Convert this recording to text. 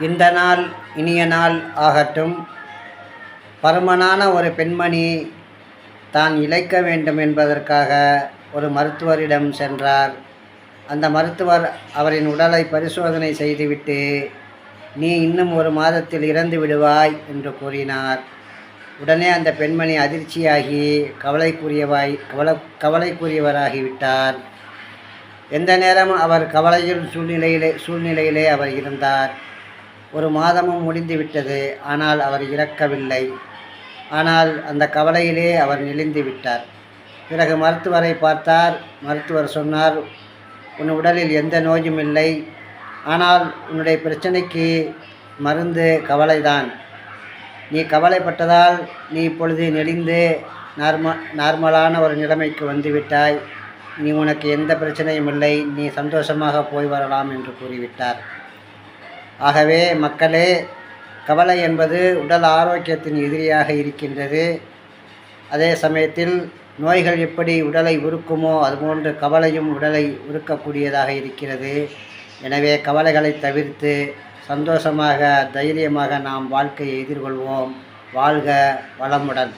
இந்த நாள் இனிய நாள் ஆகட்டும். பருமனான ஒரு பெண்மணி தான் இழைக்க வேண்டும் என்பதற்காக ஒரு மருத்துவரிடம் சென்றார். அந்த மருத்துவர் அவரின் உடலை பரிசோதனை செய்துவிட்டு நீ இன்னும் ஒரு மாதத்தில் இறந்து விடுவாய் என்று கூறினார். உடனே அந்த பெண்மணி அதிர்ச்சியாகி கவலைக்குரியவாய் கவலை கவலைக்குரியவராகிவிட்டார். எந்த நேரமும் அவர் கவலையில் சூழ்நிலையிலே சூழ்நிலையிலே அவர் இருந்தார். ஒரு மாதமும் முடிந்து விட்டது ஆனால் அவர் இறக்கவில்லை. ஆனால் அந்த கவலையிலே அவர் நெளிந்து விட்டார். பிறகு மருத்துவரை பார்த்தார். மருத்துவர் சொன்னார் உன் உடலில் எந்த நோயும் இல்லை. ஆனால் உன்னுடைய பிரச்சனைக்கு மருந்து கவலைதான். நீ கவலைப்பட்டதால் நீ இப்பொழுது நெளிந்து நார்ம நார்மலான ஒரு நிலைமைக்கு வந்துவிட்டாய். நீ உனக்கு எந்த பிரச்சனையும் இல்லை. நீ சந்தோஷமாக போய் வரலாம் என்று கூறிவிட்டார். ஆகவே மக்களே கவலை என்பது உடல் ஆரோக்கியத்தின் எதிரியாக இருக்கின்றது. அதே சமயத்தில் நோய்கள் எப்படி உடலை உருக்குமோ அதுபோன்று கவலையும் உடலை உருக்கக்கூடியதாக இருக்கிறது. எனவே கவலைகளை தவிர்த்து சந்தோஷமாக தைரியமாக நாம் வாழ்க்கையை எதிர்கொள்வோம். வாழ்க வளமுடன்.